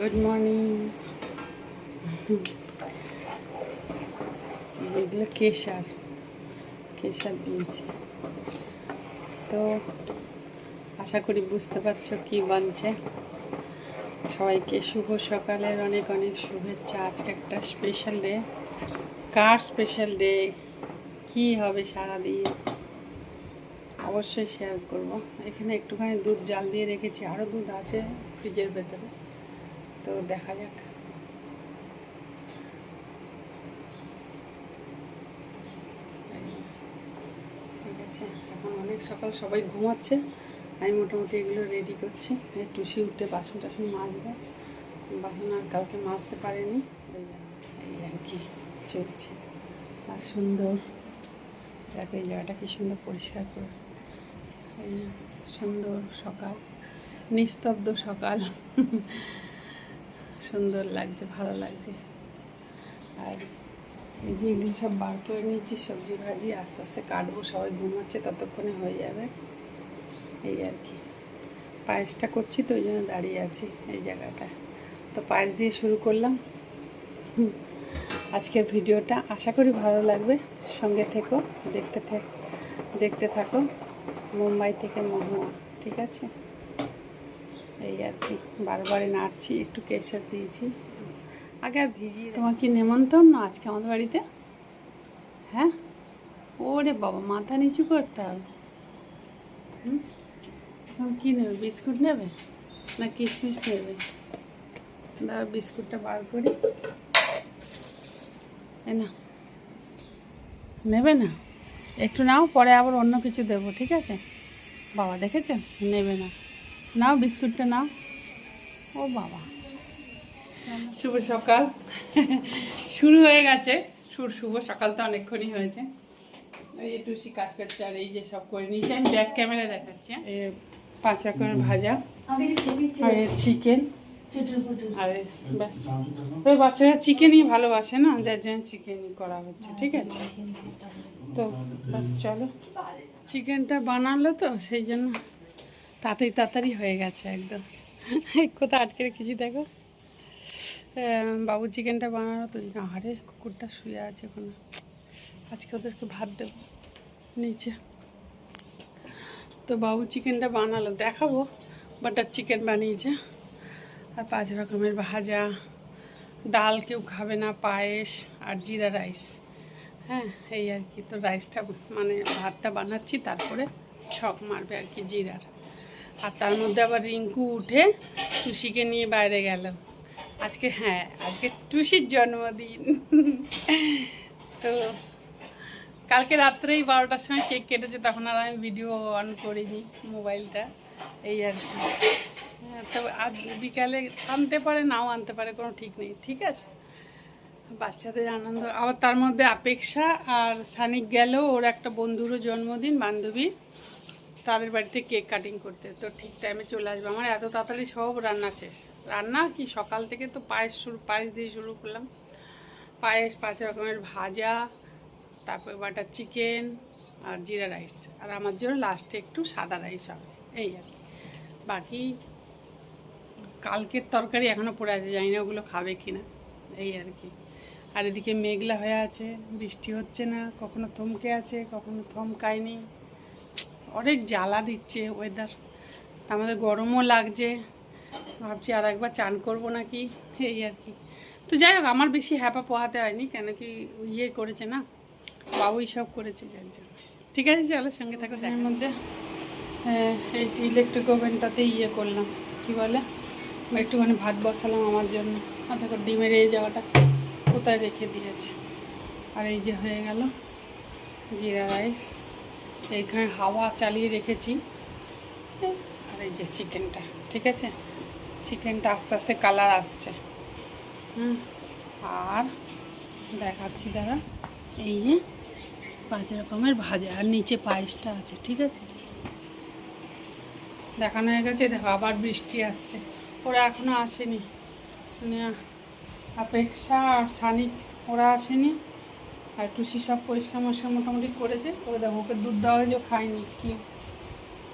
Good morning এগুলো কেশার কেশার দিয়েছি। তো আশা করি বুঝতে পারছ কি বানছে। সবাইকে শুভ সকালের অনেক অনেক শুভেচ্ছা। আজকে একটা স্পেশাল ডে কার স্পেশাল ডে কি হবে সারাদিন? অবশ্যই শেয়ার করব। এখানে একটুখানি দুধ জাল দিয়ে রেখেছি। আরও দুধ আছে ফ্রিজের ভেতরে। তো দেখা যাক। ঠিক আছে, এখন অনেক সকাল সবাই ঘুমাচ্ছে। আমি মোটামুটি এগুলো রেডি করছি। টুসি উঠে বাসন টাসন মাজবে। বাসন আর কালকে মাজতে পারেনি। এই আর কি চলছে। আর সুন্দর। দেখো এই জায়গাটা কি সুন্দর পরিষ্কার করে। সুন্দর সকাল। নিস্তব্ধ সকাল। সুন্দর লাগছে, ভালো লাগছে। আর এই যে এগুলো সব বার করে নিয়েছি, সবজি ভাজি, আস্তে আস্তে কাটবো, সবাই ঘুমাচ্ছে, ততক্ষণে হয়ে যাবে। এই আর কি। পায়েসটা করছি তো, ওই জন্য দাঁড়িয়ে আছি এই জায়গাটা তো পায়েস দিয়ে শুরু করলাম। আজকের ভিডিওটা আশা করি ভালো লাগবে। সঙ্গে থেকো, দেখতে থাক, দেখতে থাকো। মুম্বাই থেকে মহুয়া, ঠিক আছে? আর কি। বারবারে নাড়ছি, একটু কেশর দিয়েছি। আগে আর ভিজিয়ে তোমার কি নেমন্তন্ন আজকে আমাদের বাড়িতে? হ্যাঁ? ওরে বাবা, মাথা নিচু করতে হবে। হুম? কী নেবে, বিস্কুট নেবে না কিশমিশ নেবে? দাঁড়া, বিস্কুটটা বার করি। এই না। নেবে না? একটু নাও, পরে আবার অন্য কিছু দেবো, ঠিক আছে? বাবা দেখেছেন? নেবে না। নাও বিস্কুটটা নাও। ও বাবা। শুভ সকাল। শুরু হয়ে গেছে। সুর শুভ সকাল তো অনেকক্ষণই হয়েছে। এই যে টুসি কাজ করছে আর এই যে সব করে নিয়েছি। আমি ব্যাক ক্যামেরা দেখাচ্ছি। এ পাঁচ রকমের ভাজা। আর চিকেন। আর ব্যাস। ওই বাচ্চারা চিকেনই ভালোবাসে না যার জন্য চিকেনই করা হচ্ছে ঠিক আছে? তো বাস চলো। চিকেনটা বানালো তো সেই জন্য তাড়াতাড়ি তাড়াতাড়ি হয়ে গেছে একদম। কোথাও আটকে রেখেছি দেখো? বাবু চিকেনটা বানানো তো আহারে কুকুরটা শুয়ে আছে ওখানে আজকে ওদেরকে ভাত দেবো নিচে। তো বাবু চিকেনটা বানালো, দেখাবো বাটার চিকেন বানিয়েছে। আর পাঁচ রকমের ভাজা, ডাল কেউ খাবে না, পায়েস আর জিরা রাইস। হ্যাঁ এই আর কি, তো রাইসটা মানে ভাতটা বানাচ্ছি, তারপরে ছক মারবে আর কি জিরার। আর তার মধ্যে আবার রিঙ্কু উঠে টুসিকে নিয়ে বাইরে গেল। আজকে হ্যাঁ আজকে টুসির জন্মদিন। তো কালকে রাত্রেই বারোটার সময় কেক কেটেছে তখন আর আমি ভিডিও অন করিনি মোবাইলটা। এই আর কি। হ্যাঁ, তবে আজ বিকালে আনতে পারে নাও আনতে পারে কোনো ঠিক নেই ঠিক আছে? বাচ্চাদের আনন্দ। আবার তার মধ্যে অপেক্ষা আর সানিক গেল ওর একটা বন্ধুরও জন্মদিন বান্ধবী তাদের বাড়িতে কেক কাটিং করতে। তো ঠিক টাইমে চলে আসবে। আমার এত তাড়াতাড়ি সব রান্না শেষ। রান্না কি? সকাল থেকে তো পায়েস শুরু, পায়েস দিয়ে শুরু করলাম। পায়েস, পাঁচ রকমের ভাজা, তারপরে বাটার চিকেন আর জিরা রাইস। আর আমার জন্য লাস্টে একটু সাদা রাইস হবে। এই আর বাকি কালকের তরকারি এখনও পড়ে আছে, জানি না ওগুলো খাবে কি না এই আর কি। আর এদিকে মেঘলা হয়ে আছে, বৃষ্টি হচ্ছে না, কখনো থমকে আছে, কখনো থমকায়নি। অনেক জ্বালা দিচ্ছে ওয়েদার আমাদের গরমও লাগছে। ভাবছি আর একবার চান করব নাকি এই আর কি। তো যাই হোক আমার বেশি হ্যাপা পোহাতে হয়নি কেন কি ইয়ে করেছে না? বাবুই সব করেছে যার জন্য ঠিক আছে চলো সঙ্গে থাকো দেখার মধ্যে হ্যাঁ, এই ইলেকট্রিক ওভেনটাতে ইয়ে করলাম। কি বলে? একটুখানি ভাত বসালাম আমার জন্য। আর দেখো ডিমের এই জায়গাটা কোথায় রেখে দিয়েছে। আর এই যে হয়ে গেল জিরা রাইস। এইখানে হাওয়া চালিয়ে রেখেছি। আর এই যে চিকেনটা, ঠিক আছে? চিকেনটা আস্তে আস্তে কালার আসছে। হুম, আর দেখাচ্ছি দাদা, এই যে পাঁচ রকমের ভাজা, আর নিচে পায়েসটা আছে, ঠিক আছে? দেখানো হয়ে গেছে, দেখো আবার বৃষ্টি আসছে। ওরা এখনও আসেনি। মানে অপেক্ষা আর সানিক, ওরা আসেনি। আর টুসি সব পরিষ্কার মরিষ্কার মোটামুটি করেছে। ওকে দেখো, ওকে দুধ দেওয়া হয়েছে খায়নি। কি?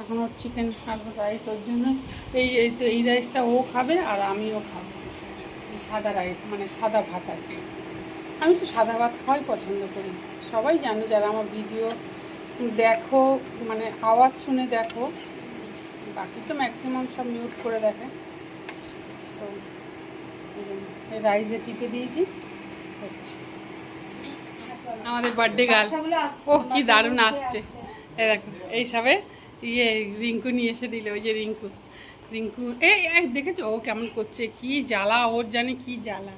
এখন ওর চিকেন আর রাইস ওর জন্য। এই এই তো এই রাইসটা ও খাবে আর আমিও খাব। সাদা রাইস মানে সাদা ভাত আর কি। আমি তো সাদা ভাত খাওয়াই পছন্দ করি। সবাই জানো, যারা আমার ভিডিও দেখো মানে আওয়াজ শুনে দেখো, বাকি তো ম্যাক্সিমাম সব মিউট করে দেখে। তো রাইসে টিপে দিয়েছি, হচ্ছে। আমাদের বার্থডে গার্ল ও কি দারুণ আসছে। এই দেখো এই সবে ইয়ে রিঙ্কু নিয়ে এসে দিলে ওই যে রিঙ্কু। রিঙ্কু এই এই দেখেছ? ও কেমন করছে কি জ্বালা ওর জানে কি জ্বালা।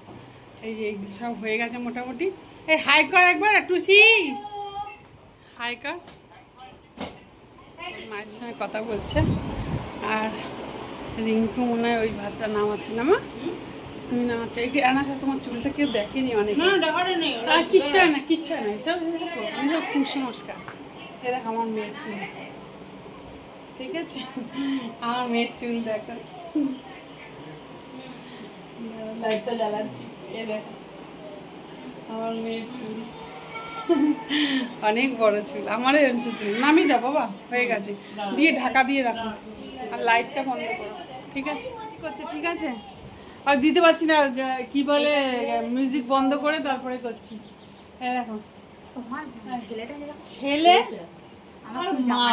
এই যে এই সব হয়ে গেছে মোটামুটি। এই হাই কর একবার টুসি। হাই কর। মায়ের সঙ্গে কথা বলছে। আর রিঙ্কু মনে হয় ওই ভাতটা নামাচ্ছে না মা? তুমি নামাচ্ছে এই আনাসা তোমার চুলটা কেউ দেখেনি অনেক? আর কিচ্ছু হয় না কিচ্ছু হয় না এসব আমি কুসংস্কার এ দেখ আমার মেয়ের চুল। ঠিক আছে? আমার মেয়ের চুল দেখো। লাইটটা জ্বালাচ্ছি এ দেখো। আমার মেয়ের চুল। অনেক বড় চুল আমারও এরকম চুল। নামিয়ে দাও বাবা হয়ে গেছে। দিয়ে ঢাকা দিয়ে রাখো। আর লাইটটা বন্ধ করো ঠিক আছে? কি করছে ঠিক আছে। আর দিতে পারছি না কি বলে মিউজিক বন্ধ করে তারপরে করছি। দেখো। তোমার ছেলে? আমার মা।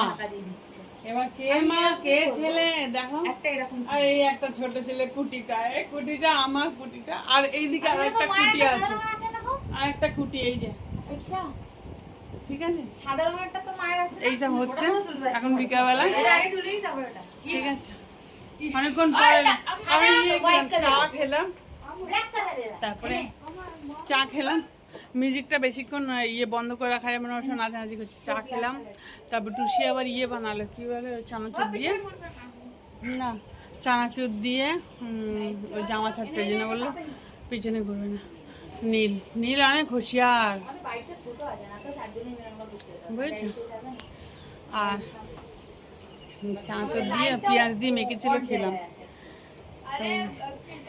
এবার কে মা কে ছেলে? দেখো। একটা এরকম আর এই একটা ছোট ছেলে কুটিটা এই কুটিটা আমার কুটিটা। আর এইদিকে কুটি আছে। কুটি এই যে। আচ্ছা। ঠিক আছে? সাদা রঙেরটা তো মায়ের আছে এইসব হচ্ছে। এখন বিকালবেলা। ঠিক আছে। অনেকক্ষণ পরে আমি চা খেলাম। তারপরে চা খেলাম। মিউজিকটা বেশিক্ষণ ইয়ে বন্ধ করে রাখা যাবে না সঙ্গে নাচানাচি করছি। চা খেলাম। তারপর টুসি আবার ইয়ে বানালো কী বলে চানাচুর দিয়ে? না চানাচুর দিয়ে ওই জামা ছাড়ছে জন্য বলল পিছনে ঘুরবে না। নীল নীল অনেক হুঁশিয়ার। বুঝেছ? আর চানাচুর দিয়ে পেঁয়াজ দিয়ে মেখেছিল খেলাম।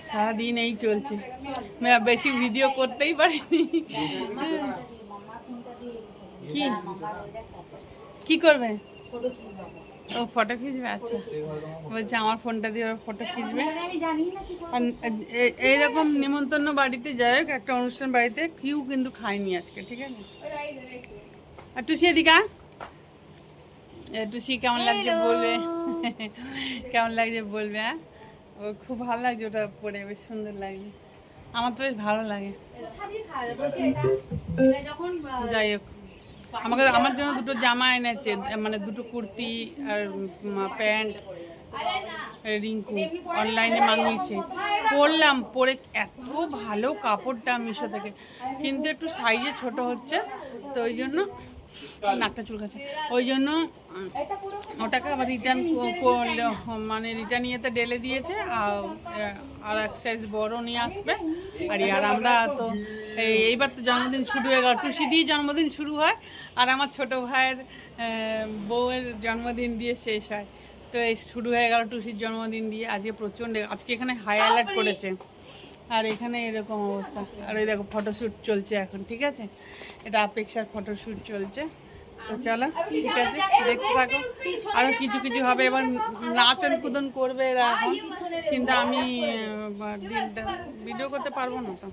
সারাদিন এই চলছে। বেশি ভিডিও করতেই পারিনি। কি? কি করবে? ও ফটো খিচবে আচ্ছা। বলছে আমার ফোনটা দিয়ে ওর ফটো খিচবে। এইরকম নিমন্ত্রণ বাড়িতে যাই হোক, একটা অনুষ্ঠান বাড়িতে কেউ কিন্তু খায়নি আজকে, ঠিক আছে? আর টুসি এদিকে টুসি কেমন লাগছে বলবে? কেমন লাগছে বলবে হ্যাঁ? ও খুব ভালো লাগছে ওটা পরে বেশ সুন্দর লাগছে। আমার তো বেশ ভালো লাগে। যাই হোক। আমাকে আমার জন্য দুটো জামা এনেছে মানে দুটো কুর্তি আর প্যান্ট রিঙ্কু অনলাইনে মাঙিয়েছে পরলাম পরে এত ভালো কাপড়টা মিশো থেকে। কিন্তু একটু সাইজে ছোট হচ্ছে তো ওই জন্য নাকটা চুলকাচ্ছে। ওই জন্য ওটাকে আবার রিটার্ন করলে মানে রিটার্ন ইয়েতে ডেলে দিয়েছে আর আর এক সাইজ বড় নিয়ে আসবে। আর আর আমরা তো এই- এইবার তো জন্মদিন শুরু হয়ে গেল। টুসি দিয়ে জন্মদিন শুরু হয় আর আমার ছোট ভাইয়ের বউয়ের জন্মদিন দিয়ে শেষ হয়। তো এই শুরু হয়ে গেল টুসির জন্মদিন দিয়ে আজকে প্রচণ্ড আজকে এখানে হাই অ্যালার্ট করেছে। আর এখানে এরকম অবস্থা। আর ওই দেখো ফটোশ্যুট চলছে এখন, ঠিক আছে? এটা আপেক্ষার ফটোশ্যুট চলছে। তো চলো, ঠিক আছে, দেখতে থাকো। আরও কিছু কিছু হবে, এবার নাচন কুদন করবে এরা এখন। কিন্তু আমি দিনটা ভিডিও করতে পারব না তো।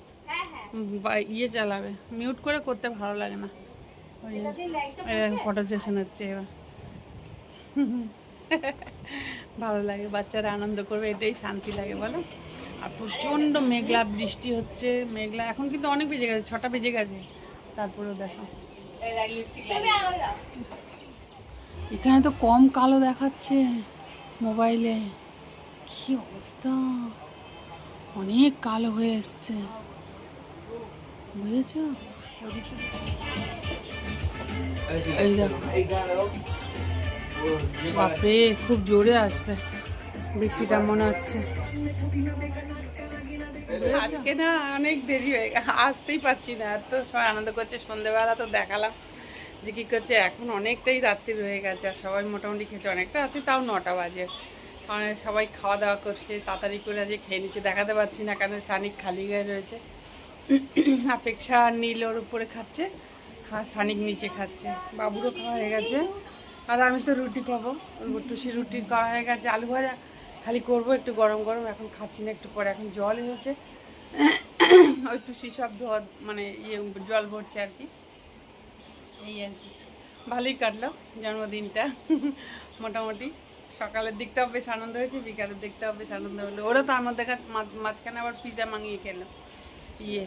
ইয়ে চালাবে। মিউট করে করতে ভালো লাগে না। ফটো সেশন হচ্ছে এবার। ভালো লাগে, বাচ্চারা আনন্দ করবে এটাই শান্তি লাগে, বলো। আর প্রচণ্ড মেঘলা, বৃষ্টি হচ্ছে, মেঘলা। এখন কিন্তু অনেক বেজে গেছে, ছটা বেজে গেছে। তারপরেও দেখো। এখানে তো কম কালো দেখাচ্ছে মোবাইলে। কি অবস্থা? অনেক কালো হয়ে এসছে। বুঝেছ? এই দেখো। বাপরে, খুব জোরে আসবে। বৃষ্টিটা মনে হচ্ছে। আজকে না অনেক দেরি হয়ে গেছে আসতেই পারছি না। এত সবাই আনন্দ করছে, সন্ধেবেলা তো দেখালাম যে কী করছে। এখন অনেকটাই রাত্রি রয়ে গেছে আর সবাই মোটামুটি খেয়েছে। অনেকটা রাত্রি, তাও নটা বাজে। সবাই খাওয়া দাওয়া করছে, তাড়াতাড়ি করে আজকে খেয়ে নিচ্ছে। দেখাতে পারছি না কারণ সানিক খালি হয়ে রয়েছে। অপেক্ষা নীল ওর উপরে খাচ্ছে আর সানিক নিচে খাচ্ছে। বাবুরও খাওয়া হয়ে গেছে। আর আমি তো রুটি খাব। টুসি রুটি খাওয়া হয়ে গেছে, আলু ভাজা। খালি করব, একটু গরম গরম, এখন খাচ্ছি না, একটু পরে। এখন জল এসেছে ওই টুসি সব ধোয়া মানে ইয়ে জল ভরছে আর কি। এই আর কি। ভালোই কাটলো জন্মদিনটা, মোটামুটি। সকালের দিকটাও বেশ আনন্দ হয়েছে, বিকালের দিকটাও বেশ আনন্দ হলো। ওরা তার মধ্যে মাঝখানে আবার পিজা মাঙিয়ে খেলো। ইয়ে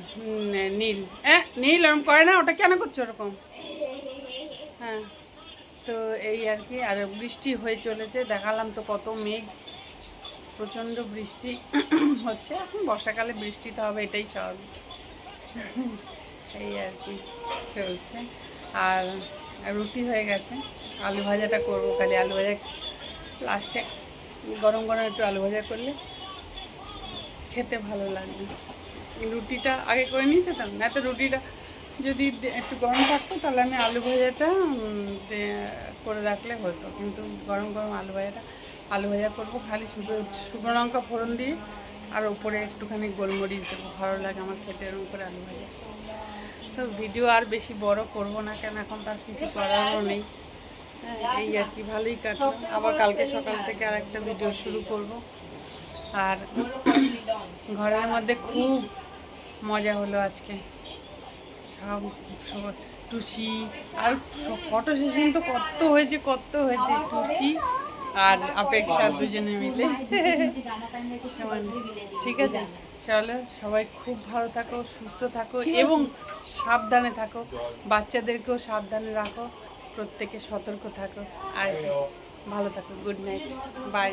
নীল। হ্যাঁ নীল ওরকম করে না, ওটা কেন করছ ওরকম? হ্যাঁ। তো এই আর কি, আর বৃষ্টি হয়ে চলেছে, দেখালাম তো কত মেঘ। প্রচণ্ড বৃষ্টি হচ্ছে। এখন বর্ষাকালে বৃষ্টি তো হবে, এটাই স্বাভাবিক। এই আর কি চলছে। আর রুটি হয়ে গেছে। আলু ভাজাটা করব খালি আলু ভাজা লাস্টে গরম গরম একটু আলু ভাজা করলে খেতে ভালো লাগবে। রুটিটা আগে করে নিয়ে যেতাম না তো রুটিটা যদি একটু গরম থাকতো, তাহলে আমি আলু ভাজাটা করে রাখলে হতো। কিন্তু গরম গরম আলু ভাজাটা আলু ভাজা করব খালি শুধু শুকনো লঙ্কা ফোড়ন দিয়ে আর ওপরে একটুখানি গোলমরিচ দেবো। ভালো লাগে আমার খেতে এরকম করে আলু ভাজা। তো ভিডিও আর বেশি বড় করব না কেন এখন তার কিছু করারও নেই। হ্যাঁ, এই আর কি ভালোই কাটলো। আবার কালকে সকাল থেকে আর একটা ভিডিও শুরু করব। আর ঘরের মধ্যে খুব মজা হলো আজকে। সব সব টুসি আর ফটো সেশন তো কত হয়েছে কত হয়েছে টুসি আর অপেক্ষা দুজনে মিলে। ঠিক আছে? চলো, সবাই খুব ভালো থাকো, সুস্থ থাকো এবং সাবধানে থাকো। বাচ্চাদেরকেও সাবধানে রাখো, প্রত্যেকে সতর্ক থাকো। আর ভালো থাকো, গুড নাইট। বাই।